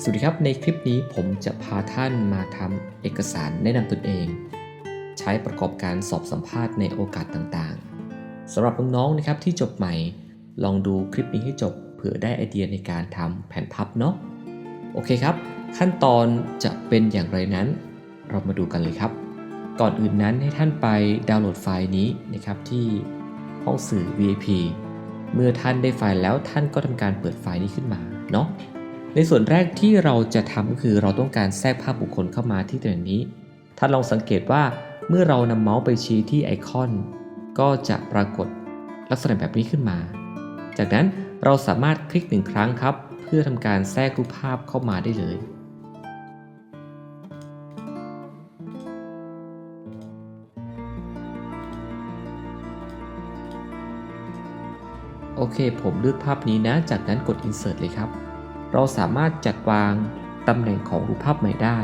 สวัสดีครับ ในคลิปนี้ผมจะพาท่านมาทำเอกสารแนะนำตนเอง ใช้ประกอบการสอบสัมภาษณ์ในโอกาสต่างๆสำหรับน้องๆนะครับที่จบใหม่ ลองดูคลิปนี้ให้จบเผื่อได้ไอเดียในการทำแผนพับเนาะโอเคครับ ขั้นตอนจะเป็นอย่างไรนั้น เรามาดูกันเลยครับ ก่อนอื่นนั้นให้ท่านไปดาวน์โหลดไฟล์นี้นะครับที่ห้องสื่อ VIP เมื่อท่านได้ไฟล์แล้วท่านก็ทำการเปิดไฟล์นี้ขึ้นมาเนาะ ในส่วนแรกที่เราจะทำก็คือเราต้องการแทรกภาพบุคคลเข้ามาที่ตำแหน่งนี้ท่านลองสังเกตว่าเมื่อเรานำเมาส์ไปชี้ที่ไอคอน ก็จะปรากฏลักษณะแบบนี้ขึ้นมา จากนั้นเราสามารถคลิกหนึ่งครั้งครับ เพื่อทำการแทรกรูปภาพเข้ามาได้เลย โอเค ผมเลือกภาพนี้นะ จากนั้นกด insert เลยครับ เราสามารถจัดวางตำแหน่งของรูปภาพใหม่ได้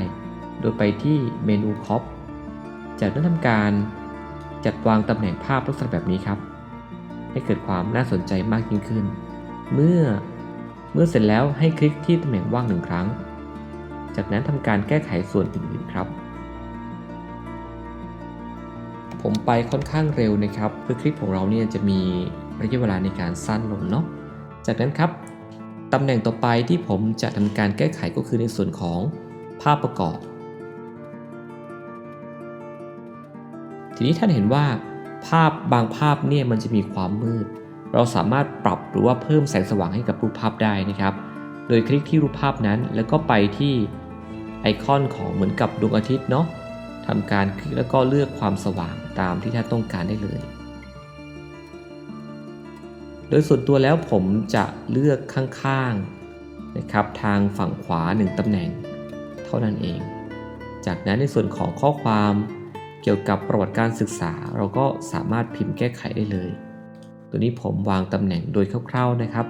โดยไปที่เมนู Crop จากนั้นทำการจัดวางตำแหน่งภาพลักษณะแบบนี้ครับ ให้เกิดความน่าสนใจมากยิ่งขึ้น เมื่อเมื่อเสร็จแล้วให้คลิกที่ตำแหน่งว่างหนึ่งครั้ง จากนั้นทำการแก้ไขส่วนอื่นๆครับ ผมไปค่อนข้างเร็วนะครับ เพื่อคลิปของเราเนี่ยจะมีระยะเวลาในการสั้นลงเนาะ จากนั้นครับ ตำแหน่งต่อไปที่ผมจะทำการแก้ไขก็คือในส่วนของภาพประกอบ ทีนี้ท่านเห็นว่า ภาพบางภาพเนี่ยมันจะมีความมืด เราสามารถปรับหรือว่าเพิ่มแสงสว่างให้กับรูปภาพได้นะครับ โดยคลิกที่รูปภาพนั้น แล้วก็ไปที่ไอคอนของเหมือนกับดวงอาทิตย์เนาะทำการคลิกแล้วก็เลือกความสว่างตามที่ท่านต้องการได้เลย โดยส่วนตัวแล้วผมจะเลือกข้างๆนะครับทางฝั่งขวา 1ตำแหน่ง เท่านั้นเอง จากนั้นในส่วนของข้อความเกี่ยวกับประวัติการศึกษา เราก็สามารถพิมพ์แก้ไขได้เลย ตัวนี้ผมวางตำแหน่งโดยคร่าวๆนะครับ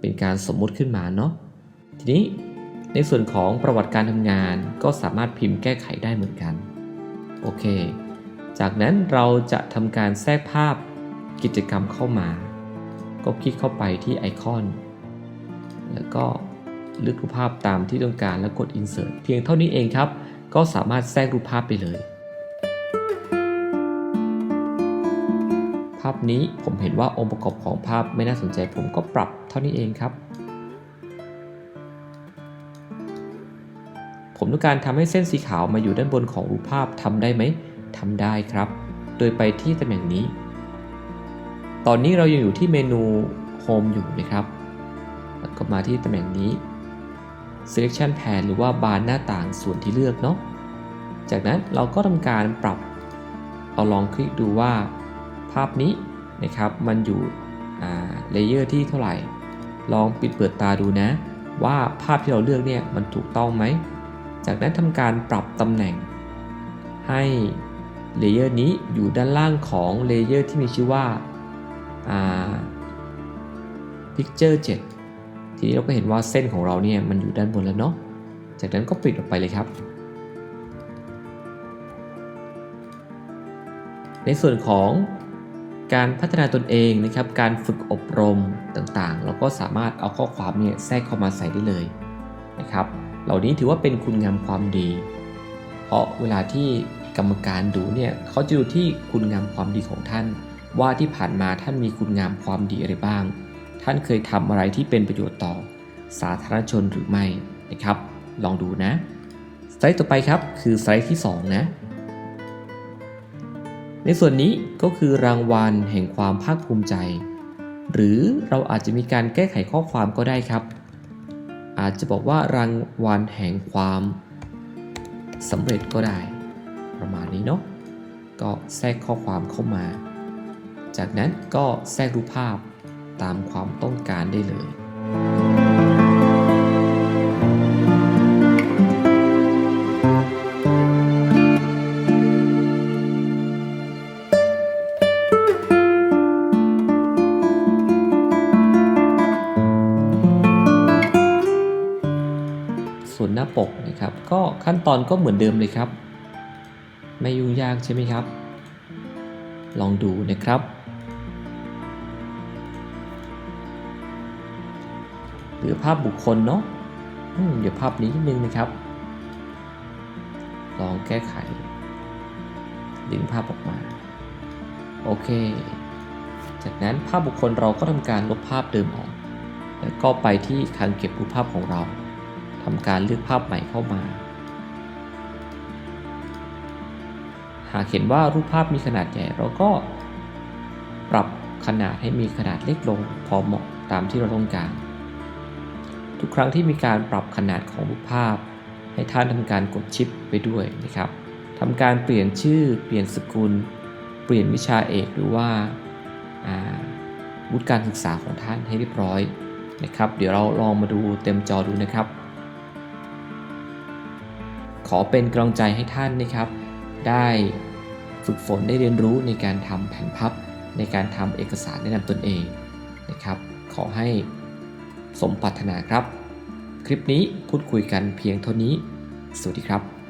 เป็นการสมมุติขึ้นมาเนาะทีนี้ในส่วนของประวัติการทำงานก็สามารถพิมพ์แก้ไขได้เหมือนกันโอเค จากนั้นเราจะทำการแทรกภาพกิจกรรมเข้ามา ก็คลิกเข้าไปที่ไอคอน แล้วก็เลือกรูปภาพตามที่ต้องการแล้วกด insert เพียงเท่านี้เองครับ ก็สามารถแทรกรูปภาพไปเลย ภาพนี้ผมเห็นว่าองค์ประกอบของภาพไม่น่าสนใจผมก็ปรับเท่านี้เองครับ ผมต้องการทำให้เส้นสีขาวมาอยู่ด้านบนของรูปภาพทำได้ไหมทำได้ครับ โดยไปที่ตำแหน่งนี้ ตอนนี้เรายังอยู่ที่เมนู Home อยู่นะครับ แล้วก็มาที่ตำแหน่งนี้ Selection Pane หรือว่าบานหน้าต่างส่วนที่เลือกเนาะ จากนั้นเราก็ทำการปรับ เอาลองคลิกดูว่าภาพนี้นะครับมันอยู่เลเยอร์ที่เท่าไหร่ ลองปิดเปิดตาดูนะ ว่าภาพที่เราเลือกเนี่ยมันถูกต้องไหม จากนั้นทำการปรับตำแหน่ง ให้เลเยอร์นี้อยู่ด้านล่างของเลเยอร์ที่มีชื่อว่า Picture 7 ทีนี้เราก็เห็นว่าเส้นของเราเนี่ยมันอยู่ด้านบนแล้วเนาะ จากนั้นก็ปิดออกไปเลยครับ ในส่วนของการพัฒนาตนเองนะครับ การฝึกอบรมต่างๆ เราก็สามารถเอาข้อความเนี่ยแทรกเข้ามาใส่ได้เลยนะครับ เหล่านี้ถือว่าเป็นคุณงามความดี เพราะเวลาที่กรรมการดูเนี่ยเขาจะดูที่คุณงามความดีของท่าน ว่าที่ผ่านมาท่านมีคุณงามความดีอะไรบ้าง ท่านเคยทำอะไรที่เป็นประโยชน์ต่อ สาธารณชนหรือไม่นะครับ ลองดูนะสไลด์ต่อไปครับคือสไลด์ที่ 2 นะ ในส่วนนี้ก็คือรางวัลแห่งความภาคภูมิใจ หรือเราอาจจะมีการแก้ไขข้อความก็ได้ครับ อาจจะบอกว่ารางวัลแห่งความสำเร็จก็ได้ ประมาณนี้เนาะก็แทรกข้อความเข้ามา จากนั้นก็แทรกรูปภาพตามความต้องการได้เลย ส่วนหน้าปกนะครับ ก็ขั้นตอนก็เหมือนเดิมเลยครับ ไม่ยุ่งยากใช่ไหมครับ ลองดูนะครับ หรือภาพบุคคลเนาะเดี๋ยวภาพนี้นิดนึงนะครับ ลองแก้ไข ดึงภาพออกมา โอเค จากนั้นภาพบุคคลเราก็ทำการลบภาพเดิมออก แล้วก็ไปที่คลังเก็บรูปภาพของเราทำการเลือกภาพใหม่เข้ามา หากเห็นว่ารูปภาพมีขนาดใหญ่เราก็ ปรับขนาดให้มีขนาดเล็กลงพอเหมาะตามที่เราต้องการ ทุกครั้งที่มีการปรับขนาดของรูปภาพ ให้ท่านทำการกดชิปไปด้วยนะครับทำการเปลี่ยนชื่อ เปลี่ยนสกุล เปลี่ยนวิชาเอกหรือว่าวุฒิการศึกษาของท่านให้เรียบร้อยนะครับ เดี๋ยวเราลองมาดูเต็มจอดูนะครับ ขอเป็นกำลังใจให้ท่านนะครับ ได้ฝึกฝนได้เรียนรู้ในการทำแผนพับ ในการทำเอกสารแนะนำตนเองนะครับ ขอให้ สมปรารถนาครับ คลิปนี้พูดคุยกันเพียงเท่านี้ สวัสดีครับ